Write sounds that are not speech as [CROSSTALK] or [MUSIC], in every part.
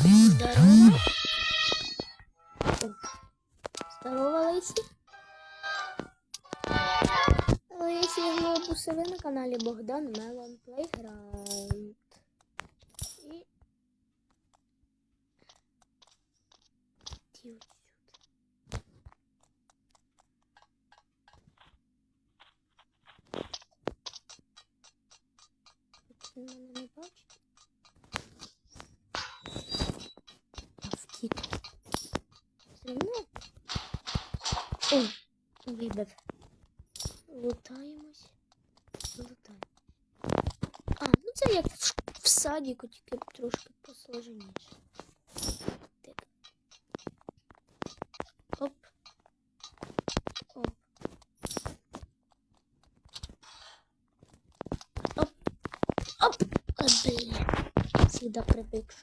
Здорово. Здорово, Лесі. Лесі Глобуси, ви на каналі Богдан Мелон Плейграунд. І... Хоч він мене не бачить. А втік. Все одно. Ой, вибив. Лутаємось. Лутаємо. А, ну це як в, садіку, тільки трошки посложеніше. Так. Оп. Оп. Оп. Оп. А, блін. Всегда привик.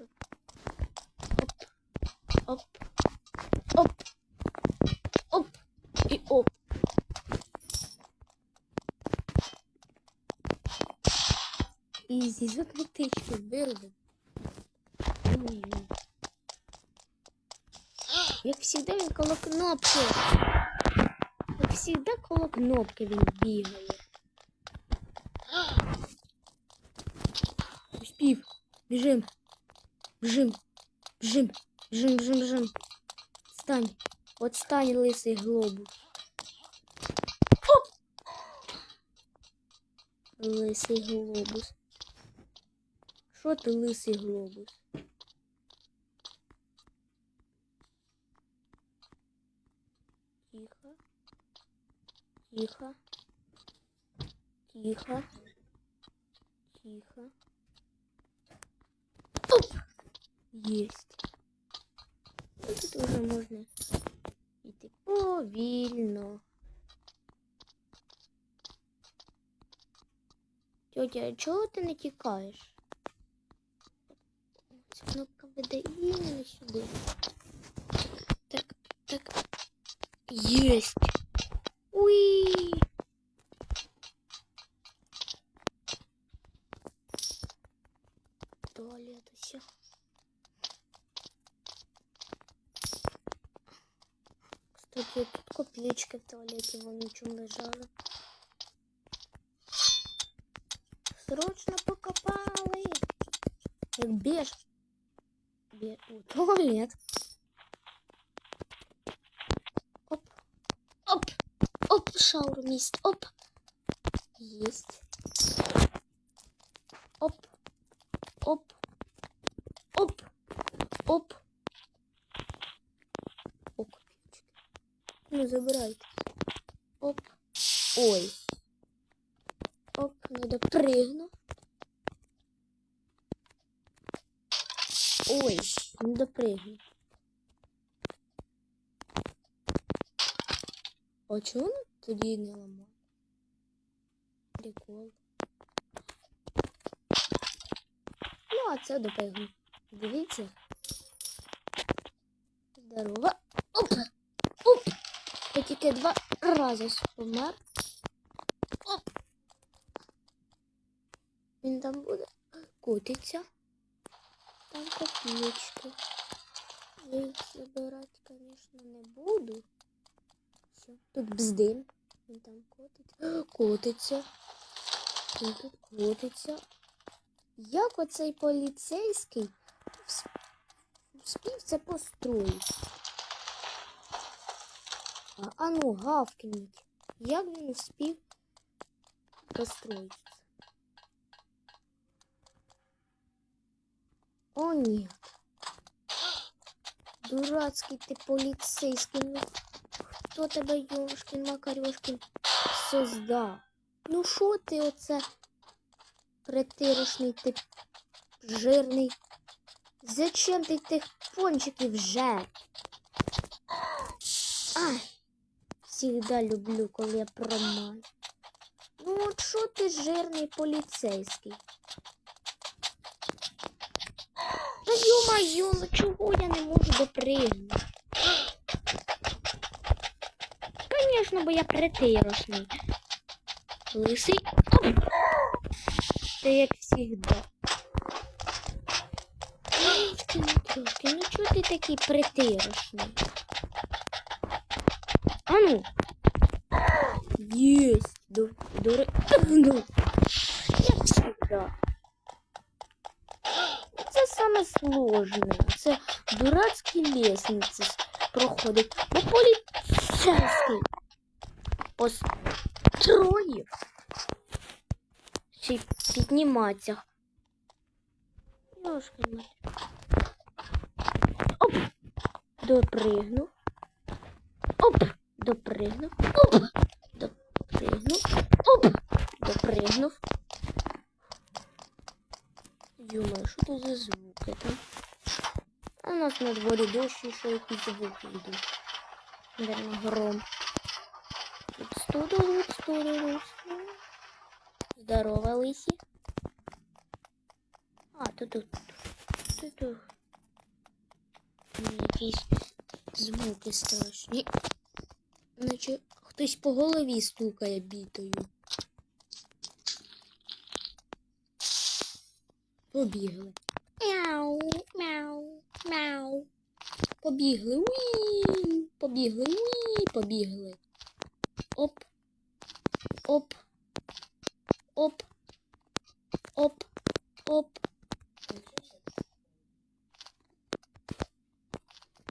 Оп. Оп. Оп. Оп. І оп. Ізі, за критичку вирубив. Як завжди він коло кнопки. Як завжди коло кнопки він бігає. Успів. Біжим. Біжим. Біжим. Біжим, біжим, біжим. Стань. От стань, глобус. Оп! Лисий глобус. Що ти лисий глобус? Тихо. Тихо. Тихо. Тихо. Оп! Есть. Ну, тут уже можна йти повільно. Тетя, а не тікаєш? Ця кнопка веде іменно сюди. Так, так. Єсть. Уй. Туалет все. Кстати, тут копеечки в туалете вон ничем лежали. Срочно покопали. Як беж. Бе... О, туалет. Оп. Оп. Оп, шаурмист. Оп. Есть. Оп. Оп. Оп. Оп. О. Ну, забирайте. Оп. Ой. Оп, надо прыгну. Ой, не допрыгну. А воно тоді не ламає? Прикол. Ну, а це допрыгну. Дивіться. Здорово. Оп! Оп! Я тільки два рази помер. Оп! Він там буде котиться. Копеечки. Я їх забирати, звісно, не буду. Все. Тут бздим. Він там котить. Котиться. Він тут котиться. Як оцей поліцейський вспів це построїти? А, ну, гавкніть. Як він вспів построїти? О, ні. Дурацький ти поліцейський. Ну, хто тебе, Йошкін Макарьошкін, создав? Ну що ти оце притирошний ти жирний? Зачем ти тих пончиків жер? Ай, всегда люблю, коли я промаю. Ну от що ти жирний поліцейський? Та ё-моё, ну чого я не можу допригнути? Конечно, бо я притирошний. Лисий. Та як завжди. Трошки, ну чого ти такий притирошний? А ну. Єсть. До, до, ре- [LAUGHS] ну. Як саме сложне. Це дурацькі лестниці с- проходить. Бо поліцейський построїв. Й підніматися. Мать. Оп! Допригнув. Оп! Допригнув. Оп! Допригнув. Оп! Допригнув. Йома, що це за там? А у нас на дворі дощ і що якісь звуки йдуть. Наверно, гром. Тут студу, тут студу. Здорово, лисі. А, тут тут. Тут тут. Якісь звуки страшні. Наче хтось по голові стукає бітою. Побігли. Побігли. Уі. Побігли. Уі. Побігли. Оп. Оп. Оп. Оп. Оп.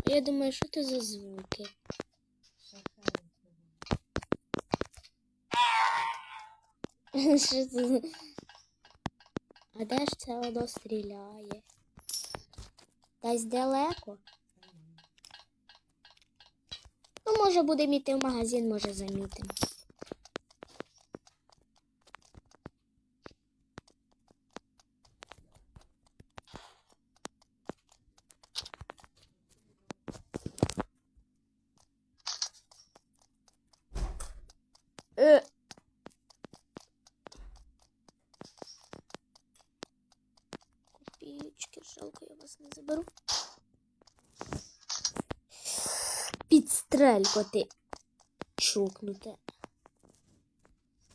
Я думаю, що це за звуки? [LAUGHS] Що це? А де ж це воно стріляє? Десь далеко? Ну, може, будемо йти в магазин, може замітимо. Е. Копієчки, жалко, я вас не заберу. Підстрелько ти.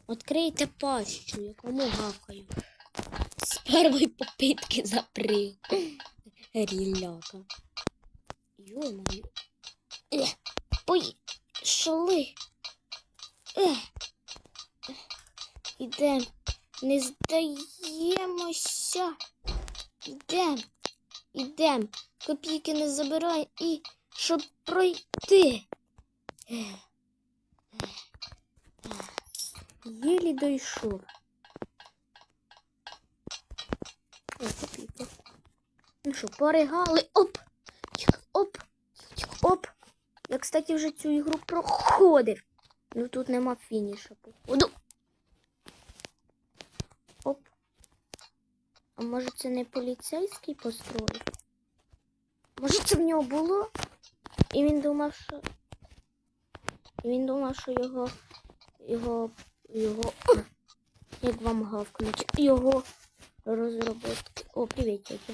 Открийте пащу, якому гавкаю. З першої попитки запри. Ріляка. Йо-моє. Е, ой, шоли. Е. Ідем. Не здаємося. Ідем. Ідем. Копійки не забирай і щоб пройти. О, копійка. Ну що, поригали. Оп! Оп! Чик, оп! Я, кстати, вже цю ігру проходив. Ну тут нема фініша, походу. Оп. А може це не поліцейський построїв? Може це в нього було? І він думав, що. Він думав, що його. Його. Його. Як вам гавкнуть? Його розробки. О, привіт, тетя.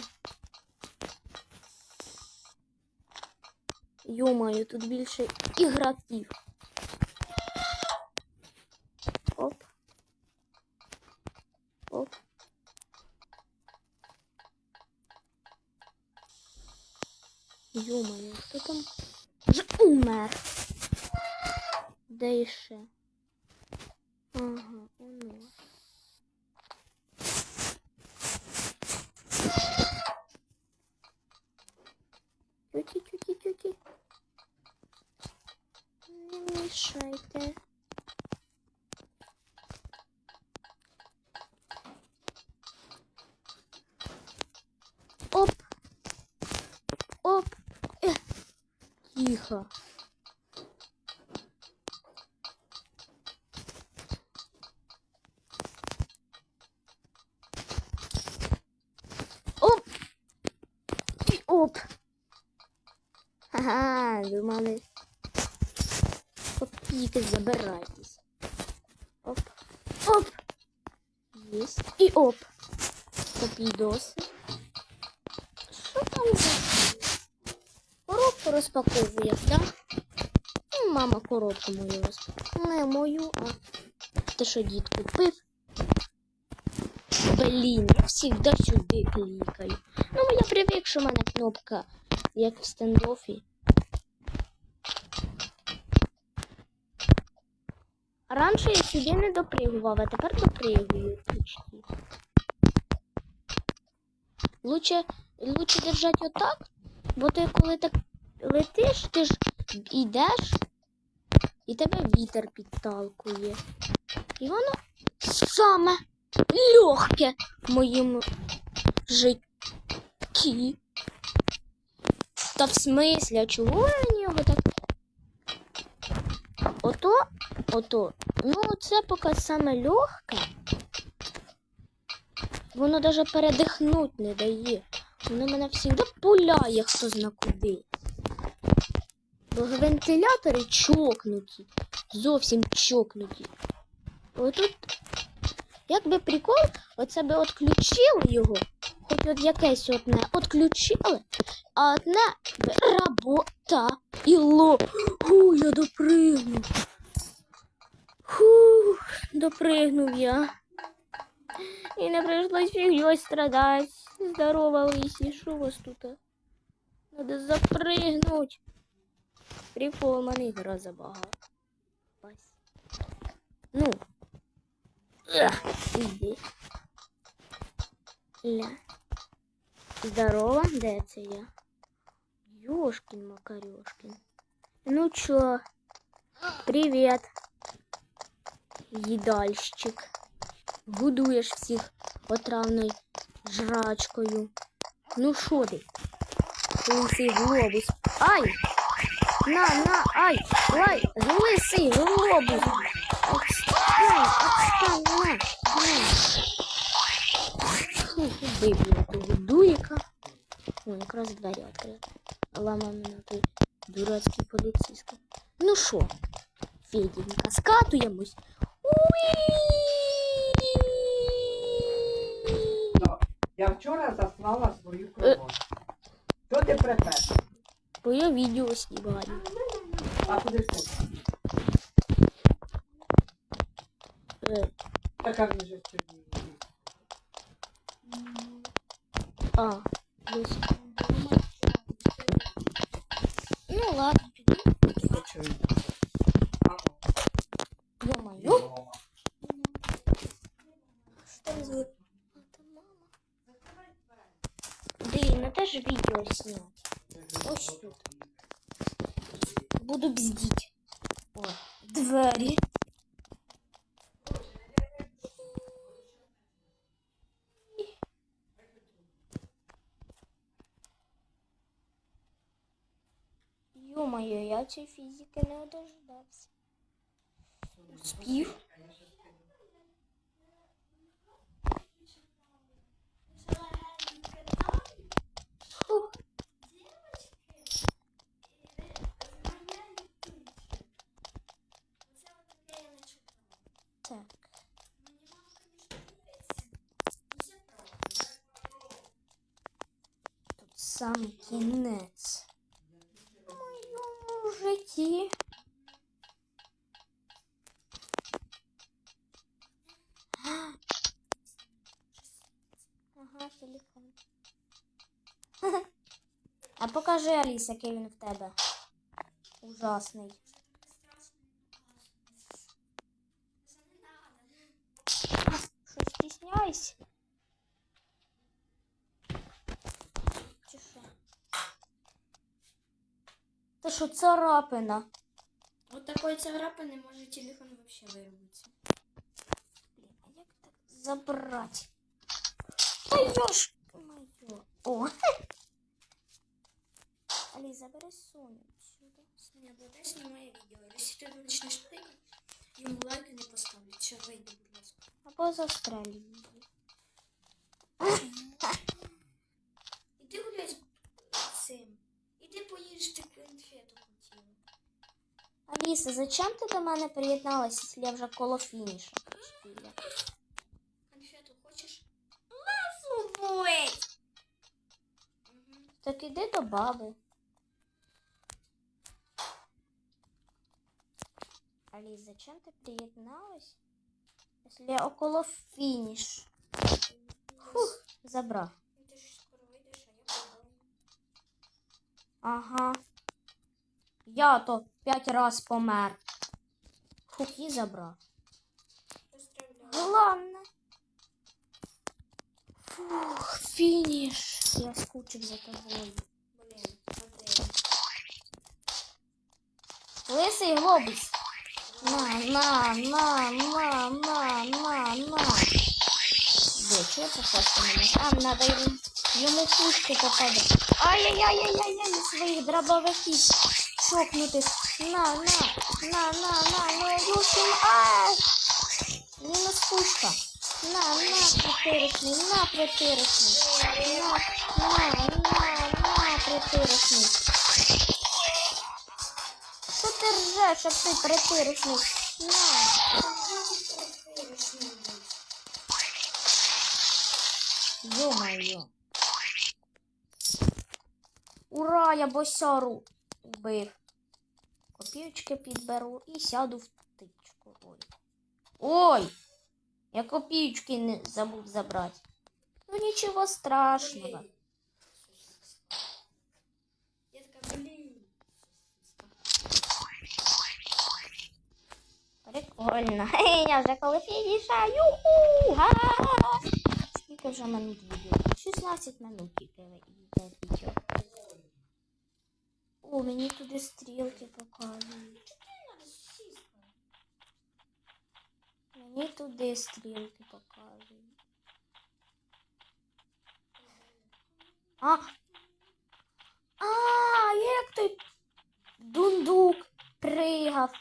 Йомаю, тут більше ігроків. Оп. Оп. Йомаю, хто там вже умер? Де іще? Ага, тюті, тюті. Не мішайте. Оп. Оп. Э. Тихо. Оп. І оп. Ага, думали. Копійки забирайтесь. Оп. Оп. Есть. І оп. Копійдоси. Що там за коробку розпаковує, так? Ну, мама коробку мою розпаковує. Не мою, а ти що дід купив? Блін, я завжди сюди клікаю. Ну, я привик, що в мене кнопка, як в стендофі. Раніше я сюди не допригував, а тепер допригую почти. Лучше, лучше держать отак, бо ти коли так летиш, ти ж йдеш, і тебе вітер підталкує. І воно саме легке в моєму житті. Та в смислі, а чого я на нього так? Ото, ото, ну це поки саме легке. Воно навіть передихнуть не дає. Воно мене завжди пуляє, хто зна куди. Бо вентилятори чокнуті. Зовсім чокнуті. Отут, як би прикол, оце би отключили його, хоч от якесь одне отключили, а одне би работало. Ху, я допригнув. Ху, допригнув я. І не прийшлось фігньою страдати. Здорово, Лисі, що у вас тут? Надо запригнуть. Прикол, у мене гра забагала. Ось. Ну. Ех, Іди. Ля. Здорово, де це я? Ёшкин Макарёшкин. Ну чё? Привет. Їдальщик. Будуєш всіх отравною жрачкою. Ну що ти? Лисий глобус. Ай! На, на, ай! Ай! Лисий глобус! Отстань, отстань, на, на. Фу, Виб'ю того дуйка. О, якраз двері відкрили. Лама мене той дурацький поліцейський. Ну що, Феденька, скатуємось. Я вчора заслала свою кровать. Що ти припеш? Бо я відео знімаю. А куди ти? Е, Така вже сьогодні. а, десь. Ну ладно, піду. Ё-моё. Что за... Это мама. Блин, это же видео снять. Ось тут. Буду бздить. О, двери. Ё-моё, я цієї фізики не дождався. Спів. Сам кінець. В моєму житті. Ага, телефон. А покажи, Аліса, який він в тебе. Ужасний. Що стісняйся? Чи що? Та що царапина? Вот такой царапины может телефон вообще вырваться. Блін, а як так забрати? Ой, ёшки моё. О. Алі, забери Соню сюди. Не обладай снимай видео. Если ты начнешь прыгать, ему лайка не поставить. Все, выйди, будь ласка. Або застрелю Зачем ти до мене приєдналася, якщо я вже коло фінішу? Конфету хочеш? Угу. Так іди до баби. Аліс, зачем ти приєдналась? Якщо я около фініш. Фух, забрав. Ти ж скоро вийдеш, Ага. Я то п'ять раз помер. Хуки забрав. Поздравляю. Фух, фініш. Я скучив за тобою. Блін, Андрій. Лисий глобус. На, на, на, на, на, на, на. Де, чого це просто мене? А, надо йому, йому пушку попаде. Ай-яй-яй-яй-яй, своїх дробовиків чокнутих. На, на, на, на, на, на, Юшин, ай! Мінус пушка. На, на, притирочний, на, притирочний. На, на, на, на, притирочний. Що ти ржеш, щоб ти притирочний? На. Ё-моё. Ура, я босяру вбив. Копійочки підберу і сяду в тичку. Ой. Ой! Я копійочки не забув забрати. Ну нічого страшного. Прикольно. [LAUGHS] Я вже коли фініша. Юху! Га! Скільки вже минут відео? 16 минут тільки йде відео. О, мені туди стрілки показують. Мені туди стрілки показують. А! А, як той дундук пригав.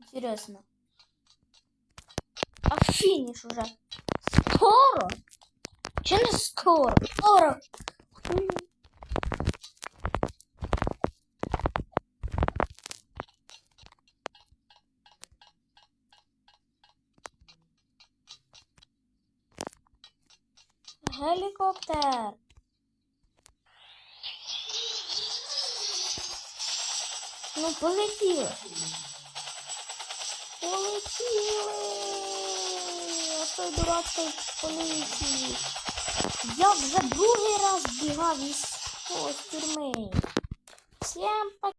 Интересно. А фініш уже. Скоро? Чи не скоро? Скоро. Гелікоптер. Ну, полетіли. Полетіли! Отой дурацький полетів. Я вже другий раз бігав із тюрми. Всім пока.